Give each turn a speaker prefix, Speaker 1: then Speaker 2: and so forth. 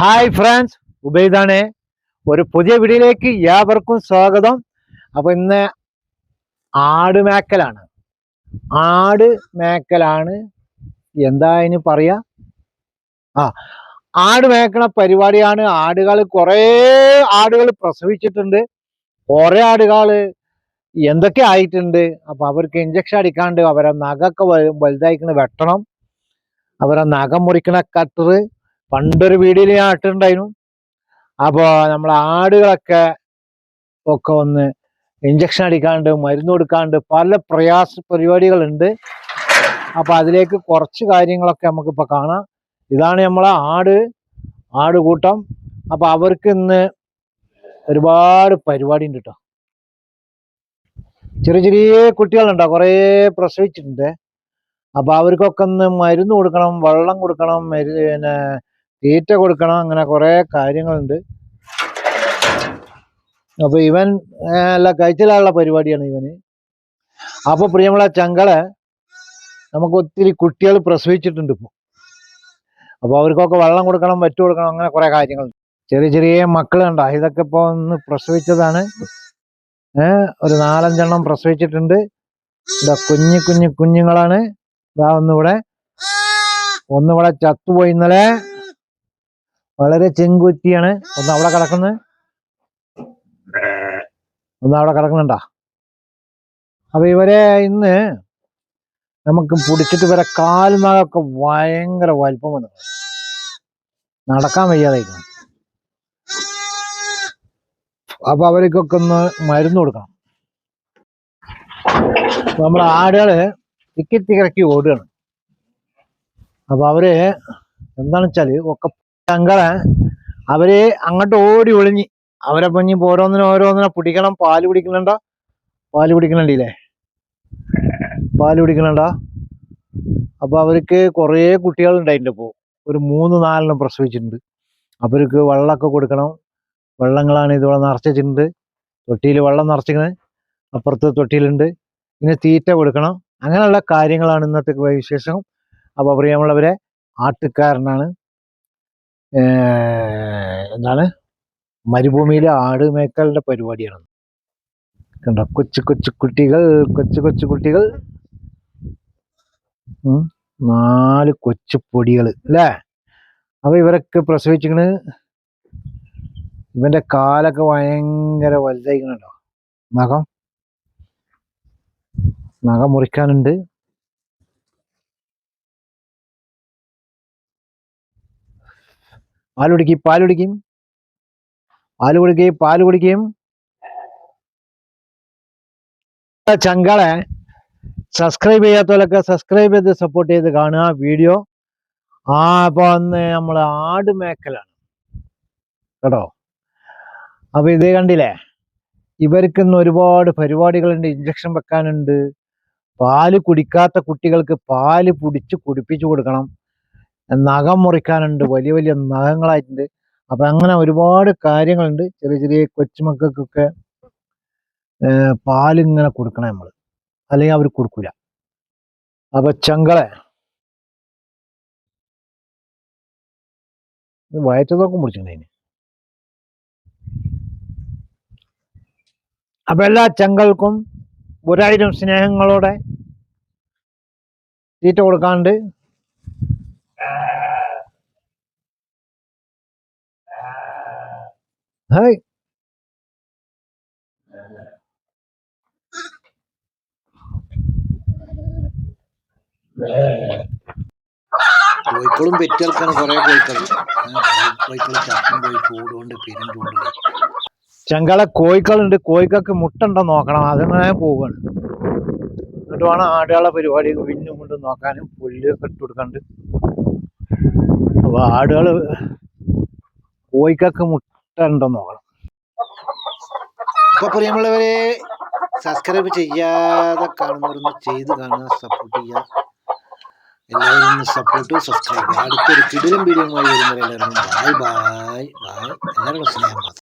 Speaker 1: Hi friends ഉബൈദാണ്. ഒരു പുതിയ വീഡിയോയിലേക്ക് ഏവർക്കും സ്വാഗതം. അപ്പൊ ഇന്ന് ആട് മേക്കലാണ്. ആട് മേക്കലാണ്. എന്താ ഇനി പറയാ? ആ ആട് മേക്കണ പരിപാടിയാണ്. ആടുകൾ കുറേ ആടുകൾ പ്രസവിച്ചിട്ടുണ്ട്. കുറെ ആടുകൾ എന്തൊക്കെ ആയിട്ടുണ്ട്? അപ്പൊ അവർക്ക് ഇഞ്ചക്ഷൻ അടിക്കാണ്ട് അവരെ നഖമൊക്കെ വലു- വലുതായിക്കണ വെട്ടണം. അവരെ നഖം മുറിക്കണ കട്ടറ് പണ്ടൊരു വീഡിയോയിൽ ഞാൻ ഇട്ടിട്ടുണ്ടായിരുന്നു. അപ്പോൾ നമ്മളെ ആടുകളൊക്കെ ഒക്കെ ഒന്ന് ഇഞ്ചക്ഷൻ അടിക്കാണ്ട് മരുന്ന് കൊടുക്കാണ്ട് പല പ്രയാസ പരിപാടികളുണ്ട്. അപ്പൊ അതിലേക്ക് കുറച്ച് കാര്യങ്ങളൊക്കെ നമുക്കിപ്പോൾ കാണാം. ഇതാണ് നമ്മളെ ആട് ആട് കൂട്ടം. അപ്പൊ അവർക്ക് ഇന്ന് ഒരുപാട് പരിപാടി ഉണ്ട് കേട്ടോ ചെറിയ ചെറിയ കുട്ടികളുണ്ടോ? കുറേ പ്രസവിച്ചിട്ടുണ്ട്. അപ്പൊ അവർക്കൊക്കെ ഒന്ന് മരുന്ന് കൊടുക്കണം വെള്ളം കൊടുക്കണം പിന്നെ തീറ്റ കൊടുക്കണം അങ്ങനെ കുറെ കാര്യങ്ങളുണ്ട്. അപ്പോൾ ഇവൻ അല്ല കഴിച്ചിലുള്ള പരിപാടിയാണ് ഇവന്. അപ്പോൾ പ്രിയമുള്ള ചങ്കളെ നമുക്ക് ഒത്തിരി കുട്ടികൾ പ്രസവിച്ചിട്ടുണ്ട് ഇപ്പൊ. അപ്പൊ അവർക്കൊക്കെ വെള്ളം കൊടുക്കണം വറ്റു കൊടുക്കണം അങ്ങനെ കുറേ കാര്യങ്ങളുണ്ട്. ചെറിയ ചെറിയ മക്കൾ കണ്ട ഇതൊക്കെ ഇപ്പൊ ഒന്ന് പ്രസവിച്ചതാണ്. ഒരു നാലഞ്ചെണ്ണം പ്രസവിച്ചിട്ടുണ്ട്. ഇതാ കുഞ്ഞു കുഞ്ഞു കുഞ്ഞുങ്ങളാണ്. ഇതാ ഒന്നിവിടെ ഒന്നിവിടെ ചത്തുപോയി ഇന്നലെ. വളരെ ചെങ്കുറ്റിയാണ്. ഒന്ന് അവിടെ കിടക്കുന്നത് ഒന്ന് അവിടെ കിടക്കുന്നുണ്ടാ. അപ്പൊ ഇവരെ ഇന്ന് നമുക്ക് പിടിച്ചിട്ട് ഇവരെ കാലുനാഗൊക്കെ ഭയങ്കര വലിപ്പം വന്നു. നടക്കാൻ വയ്യാതായിരിക്കണം അപ്പൊ അവർക്കൊക്കെ ഒന്ന് മരുന്ന് കൊടുക്കണം. നമ്മുടെ ആടുകൾ തിക്കി തിരക്കി ഓടുകയാണ്. അപ്പൊ അവർ എന്താണെന്ന് വെച്ചാൽ ഒക്കെ ചങ്കളെ അവർ അങ്ങോട്ട് ഓടി ഒളിഞ്ഞ് അവരെ പൊഞ്ഞി ഓരോന്നിനും ഓരോന്നിനെ പിടിക്കണം. പാൽ കുടിക്കണണ്ട? പാൽ കുടിക്കണണ്ടില്ലേ? പാൽ കുടിക്കണണ്ട? അപ്പൊ അവർക്ക് കുറേ കുട്ടികൾ ഉണ്ടായിട്ടുണ്ട് ഇപ്പോ ഒരു മൂന്ന് നാലെണ്ണം പ്രസവിച്ചിട്ടുണ്ട്. അവർക്ക് വെള്ളമൊക്കെ കൊടുക്കണം. വെള്ളങ്ങളാണ് ഇതുപോലെ നിറച്ചിട്ടുണ്ട്. തൊട്ടിയിൽ വെള്ളം നിറച്ചിങ്ങനെ അപ്പുറത്ത് തൊട്ടിയിലുണ്ട്. പിന്നെ തീറ്റ കൊടുക്കണം. അങ്ങനെയുള്ള കാര്യങ്ങളാണ് ഇന്നത്തെ വിശേഷം. അപ്പോൾ പ്രിയമുള്ളവരെ ആട്ടുകാരനാണ്. എന്താണ്? മരുഭൂമിയിലെ ആട് മേക്കലിന്റെ പരിപാടിയാണ് കണ്ടോ? കൊച്ചു കൊച്ചു കുട്ടികൾ കൊച്ചു കൊച്ചു കുട്ടികൾ. നാല് കൊച്ചു പൊടികൾ അല്ലേ? അപ്പൊ ഇവരൊക്കെ പ്രസവിച്ചിക്കണ് ഇവന്റെ കാലൊക്കെ ഭയങ്കര വലുതായിക്കണല്ലോ നഖം. നഖം മുറിക്കാനുണ്ട്. പാൽ കുടിക്കും പാൽ കുടിക്കും പാൽ കുടിക്കുകയും പാൽ കുടിക്കുകയും ചങ്കളെ സബ്സ്ക്രൈബ് ചെയ്യാത്തവരൊക്കെ സബ്സ്ക്രൈബ് ചെയ്ത് സപ്പോർട്ട് ചെയ്ത് കാണുക വീഡിയോ ആ അപ്പൊ അന്ന് നമ്മൾ ആട് മേക്കലാണ്. കേട്ടോ? അപ്പൊ ഇത് കണ്ടില്ലേ? ഇവർക്ക് ഇന്ന് ഒരുപാട് പരിപാടികളുണ്ട്. ഇഞ്ചക്ഷൻ വെക്കാനുണ്ട്. പാൽ കുടിക്കാത്ത കുട്ടികൾക്ക് പാൽ പിടിച്ച് കുടിപ്പിച്ചു കൊടുക്കണം. നഖം മുറിക്കാനുണ്ട് വലിയ വലിയ നഖങ്ങളായിട്ടുണ്ട്. അപ്പൊ അങ്ങനെ ഒരുപാട് കാര്യങ്ങളുണ്ട്. ചെറിയ ചെറിയ കൊച്ചുമക്കൾക്കൊക്കെ പാലിങ്ങനെ കൊടുക്കണം നമ്മൾ അല്ലെങ്കിൽ അവർ കൊടുക്കൂല. അപ്പൊ ചങ്കളെ വയറ്റത്തോക്കം മുറിച്ചിട്ടുണ്ടായിന് അപ്പൊ എല്ലാ ചങ്കൾക്കും ഒരായിരം സ്നേഹങ്ങളോടെ തീറ്റ കൊടുക്കാണ്ട് ഹായ്
Speaker 2: കോഴിക്കളും പെറ്റിയാൽക്കാണ് കുറെ കോഴിക്കൾ കോഴിക്കൾ ചത്തും പോയി ചൂടുകൊണ്ട് പെരും ചൂടുണ്ട്.
Speaker 1: ചങ്കള കോഴിക്കളുണ്ട്. കോഴിക്കൾക്ക് മുട്ട ഉണ്ടോ നോക്കണം അതങ്ങനെ പോവുകയാണ് എന്നിട്ട് വേണം ആടുകളെ പരിപാടി വിഞ്ഞും കൊണ്ട് നോക്കാനും പുല്ല് ഇട്ട് കൊടുക്കണ്ട്. അപ്പൊ ആടുകൾ കോഴിക്കൊക്കെ മുട്ട ഉണ്ടോ നോക്കണം.
Speaker 2: അപ്പൊ പ്രിയമുള്ളവരെ സബ്സ്ക്രൈബ് ചെയ്യാതെ കാണുന്നവരൊന്ന് ചെയ്ത് കാണുക സപ്പോർട്ട് ചെയ്യുക. എല്ലാവരും സപ്പോർട്ട് സബ്സ്ക്രൈബ് അടുത്തൊരു കിടിലും വീഡിയോ വരുന്നവരെല്ലാവരും ബൈ ബൈ ബൈ എല്ലാവരും സ്നേഹം